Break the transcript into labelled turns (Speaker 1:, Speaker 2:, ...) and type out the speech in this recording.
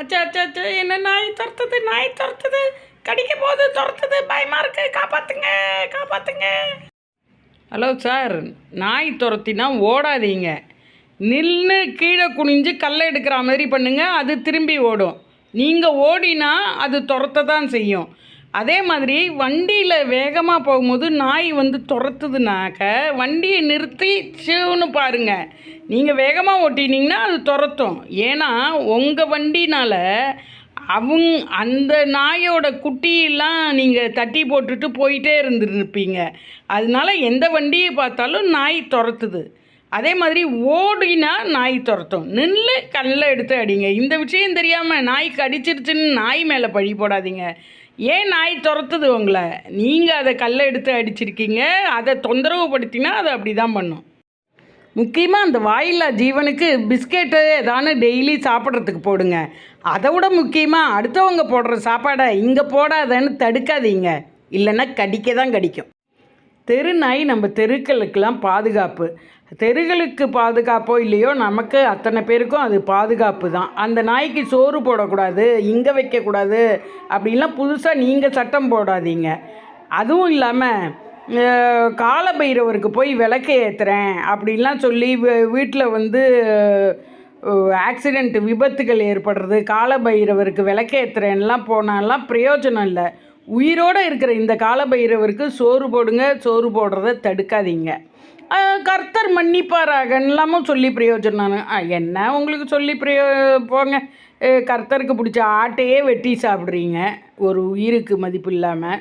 Speaker 1: அச்சா அச்சா அச்சா என்ன நாய் துரத்துது நாய் துரத்துது. கடிக்க போது துரத்துது. பயமாக இருக்கு. காப்பாற்றுங்க காப்பாற்றுங்க ஹலோ சார் நாய் துரத்தினா ஓடாதீங்க. நின்று கீழே குனிஞ்சு கல்லை எடுக்கிற மாதிரி பண்ணுங்கள் அது திரும்பி ஓடும். நீங்கள் ஓடினா அது துரத்த தான் செய்யும். அதே மாதிரி வண்டியில் வேகமாக போகும்போது நாய் வந்து துரத்துதுனாக்க வண்டியை நிறுத்தி சிவனு பாருங்க. நீங்கள் வேகமாக ஓட்டினீங்கன்னா அது துரத்தும். ஏன்னா உங்கள் வண்டினால் அவங்க அந்த நாயோட குட்டியெல்லாம் நீங்கள் தட்டி போட்டுட்டு போயிட்டே இருந்துருப்பீங்க. அதனால எந்த வண்டியை பார்த்தாலும் நாய் துரத்துது. அதே மாதிரி ஓடினா நாய் துரத்தும். நின்று கல்லை எடுத்து அடிங்க. இந்த விஷயம் தெரியாமல் நாய் கடிச்சிருச்சுன்னு நாய் மேலே பழி போடாதீங்க. ஏன் நாய் துரத்துது உங்களை? நீங்கள் அதை கல்லை எடுத்து அடிச்சிருக்கீங்க. அதை தொந்தரவு படுத்தினா அதை அப்படி தான் பண்ணும். முக்கியமாக அந்த வாயில்லா ஜீவனுக்கு பிஸ்கெட்டு ஏதானு டெய்லி சாப்பிட்றதுக்கு போடுங்க. அதை விட முக்கியமாக அடுத்தவங்க போடுற சாப்பாடை இங்கே போடாதன்னு தடுக்காதீங்க. இல்லைன்னா கடிக்க தான் கடிக்கும். தெரு நாய் நம்ம தெருக்களுக்கெல்லாம் பாதுகாப்பு. தெருகளுக்கு பாதுகாப்போ இல்லையோ நமக்கு அத்தனை பேருக்கும் அது பாதுகாப்பு தான். அந்த நாய்க்கு சோறு போடக்கூடாது இங்கே வைக்கக்கூடாது அப்படின்லாம் புதுசாக நீங்கள் சட்டம் போடாதீங்க. அதுவும் இல்லாமல் காலபைரவருக்கு போய் விளக்கு ஏற்றுறேன் அப்படின்லாம் சொல்லி வீட்டில் வந்து ஆக்சிடெண்ட் விபத்துகள் ஏற்படுறது காலபைரவருக்கு விளக்கேற்றுறேன்லாம் போனாலாம் பிரயோஜனம் இல்லை. உயிரோடு இருக்கிற இந்த காலபைரவருக்கு சோறு போடுங்க சோறு போடுறத தடுக்காதீங்க. கர்த்தர் மன்னிப்பாராகன்லாமும் சொல்லி பிரயோஜனம். என்ன உங்களுக்கு சொல்லி பிரயோ போங்க. கர்த்தருக்கு பிடிச்ச ஆட்டையே வெட்டி சாப்பிட்றீங்க. ஒரு உயிருக்கு மதிப்பு இல்லாமல்